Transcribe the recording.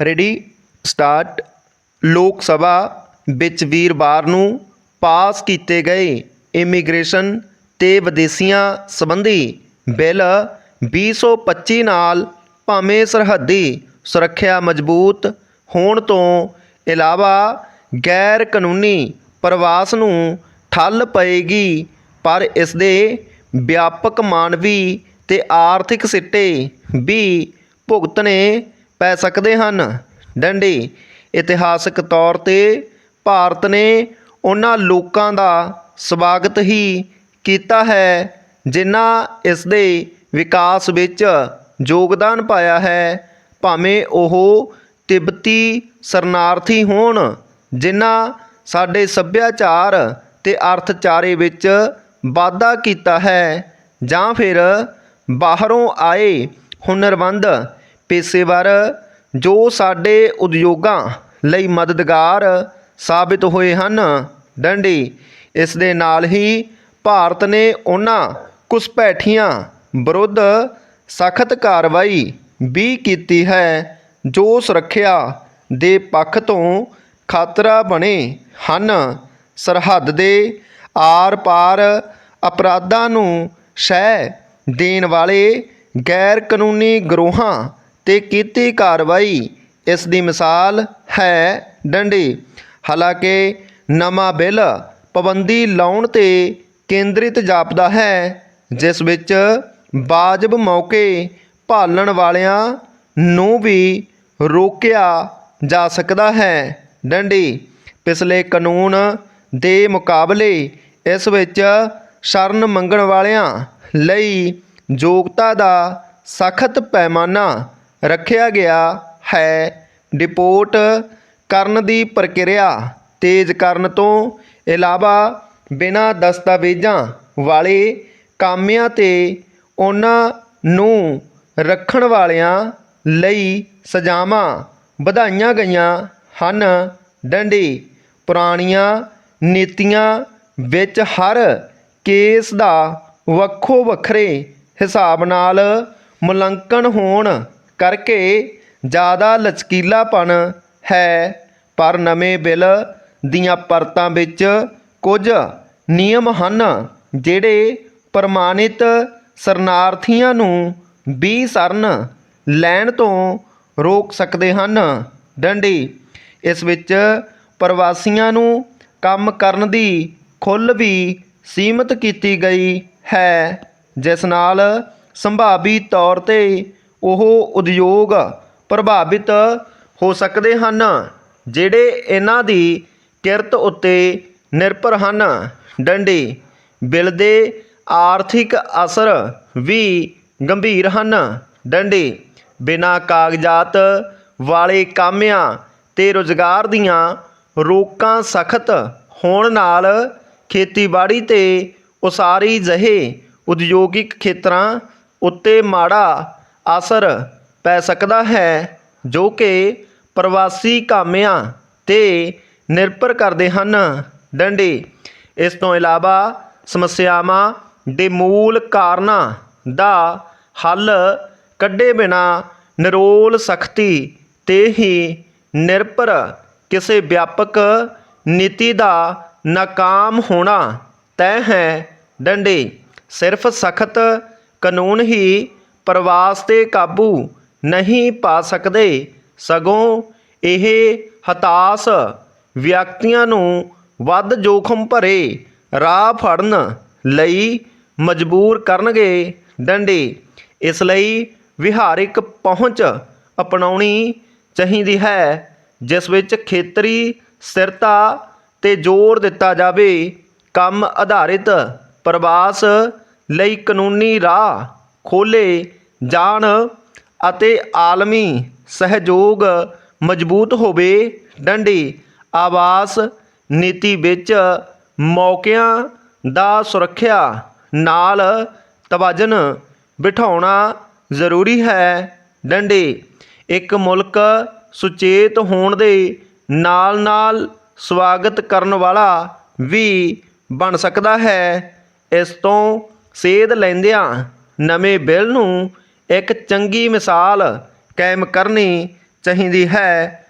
Ready start ਲੋਕ ਸਭਾ ਵਿੱਚ ਵੀਰਵਾਰ ਨੂੰ ਪਾਸ ਕੀਤੇ ਗਏ ਇਮੀਗ੍ਰੇਸ਼ਨ ਤੇ ਵਿਦੇਸ਼ੀਆਂ ਸੰਬੰਧੀ ਬਿੱਲ 2025 ਨਾਲ ਭਾਵੇਂ ਸਰਹੱਦੀ ਸੁਰੱਖਿਆ ਮਜ਼ਬੂਤ ਹੋਣ ਤੋਂ ਇਲਾਵਾ ਗੈਰ ਕਾਨੂੰਨੀ ਪ੍ਰਵਾਸ ਨੂੰ ਠੱਲ ਪਏਗੀ, ਪਰ ਇਸ ਦੇ ਵਿਆਪਕ ਮਾਨਵੀ ਤੇ ਆਰਥਿਕ ਸਿੱਟੇ ਵੀ ਭੁਗਤਣੇ ਪੈ ਸਕਦੇ ਹਨ। ਡੰਡੀ, ਇਤਿਹਾਸਕ ਤੌਰ ਤੇ ਭਾਰਤ ਨੇ ਉਹਨਾਂ ਲੋਕਾਂ ਦਾ ਸਵਾਗਤ ਹੀ ਕੀਤਾ ਹੈ, ਜਿਨ੍ਹਾਂ ਇਸ ਦੇ ਵਿਕਾਸ ਵਿੱਚ ਯੋਗਦਾਨ ਪਾਇਆ ਹੈ। ਭਾਵੇਂ ਉਹ ਤਿੱਬਤੀ ਸ਼ਰਨਾਰਥੀ ਹੋਣ, ਜਿਨ੍ਹਾਂ ਸਾਡੇ ਸੱਭਿਆਚਾਰ ਤੇ ਅਰਥਚਾਰੇ ਵਿੱਚ ਵਾਧਾ ਕੀਤਾ ਹੈ, ਜਾਂ ਫਿਰ ਬਾਹਰੋਂ ਆਏ ਹੁਨਰਮੰਦ ਪੇਸ਼ੇਵਰ, ਜੋ ਸਾਡੇ ਉਦਯੋਗਾਂ ਲਈ ਮਦਦਗਾਰ ਸਾਬਿਤ ਹੋਏ ਹਨ। ਡੰਡੀ, ਇਸ ਦੇ ਨਾਲ ਹੀ ਭਾਰਤ ਨੇ ਉਹਨਾਂ ਘੁਸਪੈਠੀਆਂ ਵਿਰੁੱਧ ਸਖਤ ਕਾਰਵਾਈ ਵੀ ਕੀਤੀ ਹੈ, ਜੋ ਸੁਰੱਖਿਆ ਦੇ ਪੱਖ ਤੋਂ ਖਤਰਾ ਬਣੇ ਹਨ। ਸਰਹੱਦ ਦੇ ਆਰ-ਪਾਰ ਅਪਰਾਧਾਂ ਨੂੰ ਸ਼ਹਿ ਦੇਣ ਵਾਲੇ ਗੈਰ ਕਾਨੂੰਨੀ ਗਰੋਹਾਂ ਤੇ ਕੀਤੀ ਕਾਰਵਾਈ। ਇਸ ਦੀ ਮਿਸਾਲ ਹੈ ਡੰਡੀ। ਹਾਲਾਂਕਿ ਨਵਾਂ ਬਿੱਲ ਪਾਬੰਦੀ ਲਾਉਣ ਤੇ ਕੇਂਦਰਿਤ ਜਾਪਦਾ ਹੈ, ਜਿਸ ਵਿੱਚ ਵਾਜਬ ਮੌਕੇ ਭਾਲਣ ਵਾਲਿਆਂ ਨੂੰ ਵੀ ਰੋਕਿਆ ਜਾ ਸਕਦਾ ਹੈ। ਡੰਡੀ, ਪਿਛਲੇ ਕਾਨੂੰਨ ਦੇ ਮੁਕਾਬਲੇ ਇਸ ਵਿੱਚ ਸ਼ਰਨ ਮੰਗਣ ਵਾਲਿਆਂ ਲਈ ਯੋਗਤਾ ਦਾ ਸਖਤ ਪੈਮਾਨਾ ਰੱਖਿਆ ਗਿਆ ਹੈ। ਡਿਪੋਰਟ ਕਰਨ ਦੀ ਪ੍ਰਕਿਰਿਆ ਤੇਜ਼ ਕਰਨ ਤੋਂ ਇਲਾਵਾ ਬਿਨਾਂ ਦਸਤਾਵੇਜ਼ਾਂ ਵਾਲੇ ਕਾਮਿਆਂ ਤੇ ਉਹਨਾਂ ਨੂੰ ਰੱਖਣ ਵਾਲਿਆਂ ਲਈ ਸਜ਼ਾਵਾਂ ਵਧਾਈਆਂ ਗਈਆਂ ਹਨ। ਡੰਡੀ, ਪੁਰਾਣੀਆਂ ਨੀਤੀਆਂ ਵਿੱਚ ਹਰ ਕੇਸ ਦਾ ਵੱਖੋ ਵੱਖਰੇ ਹਿਸਾਬ ਨਾਲ ਮੁਲਾਂਕਣ ਹੋਣ ਕਰਕੇ ਜ਼ਿਆਦਾ ਲਚਕੀਲਾਪਣ ਹੈ। ਪਰ ਨਵੇਂ ਬਿੱਲ ਦੀਆਂ ਪਰਤਾਂ ਵਿੱਚ ਕੁਝ ਨਿਯਮ ਹਨ, ਜਿਹੜੇ ਪ੍ਰਮਾਣਿਤ ਸ਼ਰਨਾਰਥੀਆਂ ਨੂੰ ਵੀ ਸ਼ਰਨ ਲੈਣ ਤੋਂ ਰੋਕ ਸਕਦੇ ਹਨ। ਡੰਡੀ, ਇਸ ਵਿੱਚ ਪ੍ਰਵਾਸੀਆਂ ਨੂੰ ਕੰਮ ਕਰਨ ਦੀ ਖੁੱਲ੍ਹ ਵੀ ਸੀਮਤ ਕੀਤੀ ਗਈ ਹੈ, ਜਿਸ ਨਾਲ ਸੰਭਾਵੀ ਤੌਰ ਤੇ ਉਹ ਉਦਯੋਗ ਪ੍ਰਭਾਵਿਤ ਹੋ ਸਕਦੇ ਹਨ, ਜਿਹੜੇ ਇਹਨਾਂ ਦੀ ਕਿਰਤ ਉੱਤੇ ਨਿਰਭਰ ਹਨ। ਡੰਡੀ ਬਿੱਲ ਦੇ ਆਰਥਿਕ ਅਸਰ ਵੀ ਗੰਭੀਰ ਹਨ। ਡੰਡੀ, ਬਿਨਾਂ ਕਾਗਜ਼ਾਤ ਵਾਲੇ ਕਾਮਿਆਂ ਤੇ ਰੁਜ਼ਗਾਰ ਦੀਆਂ ਰੋਕਾਂ ਸਖਤ ਹੋਣ ਨਾਲ ਖੇਤੀਬਾੜੀ ਤੇ ਉਸਾਰੀ ਜਿਹੇ ਉਦਯੋਗਿਕ ਖੇਤਰਾਂ ਉੱਤੇ ਮਾੜਾ ਅਸਰ ਪੈ ਸਕਦਾ ਹੈ, ਜੋ ਕਿ ਪ੍ਰਵਾਸੀ ਕਾਮਿਆਂ ਤੇ ਨਿਰਭਰ ਕਰਦੇ ਹਨ। ਡੰਡੇ, ਇਸ ਤੋਂ ਇਲਾਵਾ ਸਮੱਸਿਆਵਾਂ ਦੇ ਮੂਲ ਕਾਰਨਾਂ ਦਾ ਹੱਲ ਕੱਢੇ ਬਿਨਾ ਨਿਰੋਲ ਸਖਤੀ ਤੇ ਹੀ ਨਿਰਭਰ ਕਿਸੇ ਵਿਆਪਕ ਨੀਤੀ ਦਾ ਨਾਕਾਮ ਹੋਣਾ ਤੈਅ ਹੈ। ਡੰਡੇ, ਸਿਰਫ ਸਖਤ ਕਾਨੂੰਨ ਹੀ ਪ੍ਰਵਾਸ ਤੇ ਕਾਬੂ ਨਹੀਂ ਪਾ ਸਕਦੇ। ਸਗੋਂ ਇਹ ਹਤਾਸ਼ ਵਿਅਕਤੀਆਂ ਨੂੰ ਵੱਧ ਜੋਖਮ ਭਰੇ ਰਾਹ ਫੜਨ ਲਈ ਮਜਬੂਰ ਕਰਨਗੇ ਡੰਡੇ ਇਸ ਲਈ ਵਿਹਾਰਿਕ ਪਹੁੰਚ ਅਪਣਾਉਣੀ ਚਾਹੀਦੀ ਹੈ, ਜਿਸ ਵਿੱਚ ਖੇਤਰੀ ਸਥਿਰਤਾ ਤੇ ਜ਼ੋਰ ਦਿੱਤਾ ਜਾਵੇ। ਕੰਮ ਆਧਾਰਿਤ ਪ੍ਰਵਾਸ ਲਈ ਕਾਨੂੰਨੀ ਰਾਹ ਖੋਲ੍ਹੇ ਜਾਣ ਅਤੇ ਆਲਮੀ ਸਹਿਯੋਗ ਮਜ਼ਬੂਤ ਹੋਵੇ, ਡੰਡੀ ਆਵਾਸ ਨੀਤੀ ਵਿੱਚ ਮੌਕਿਆਂ ਦਾ ਸੁਰੱਖਿਆ ਨਾਲ ਤਵਾਜ਼ਨ ਬਿਠਾਉਣਾ ਜ਼ਰੂਰੀ ਹੈ। ਡੰਡੇ ਇੱਕ ਮੁਲਕ ਸੁਚੇਤ ਹੋਣ ਦੇ ਨਾਲ ਨਾਲ ਸਵਾਗਤ ਕਰਨ ਵਾਲਾ ਵੀ ਬਣ ਸਕਦਾ ਹੈ। ਇਸ ਤੋਂ ਸੇਧ ਲੈਂਦਿਆਂ ਨਵੇਂ ਬਿੱਲ ਨੂੰ ਇੱਕ ਚੰਗੀ ਮਿਸਾਲ ਕਾਇਮ ਕਰਨੀ ਚਾਹੀਦੀ ਹੈ।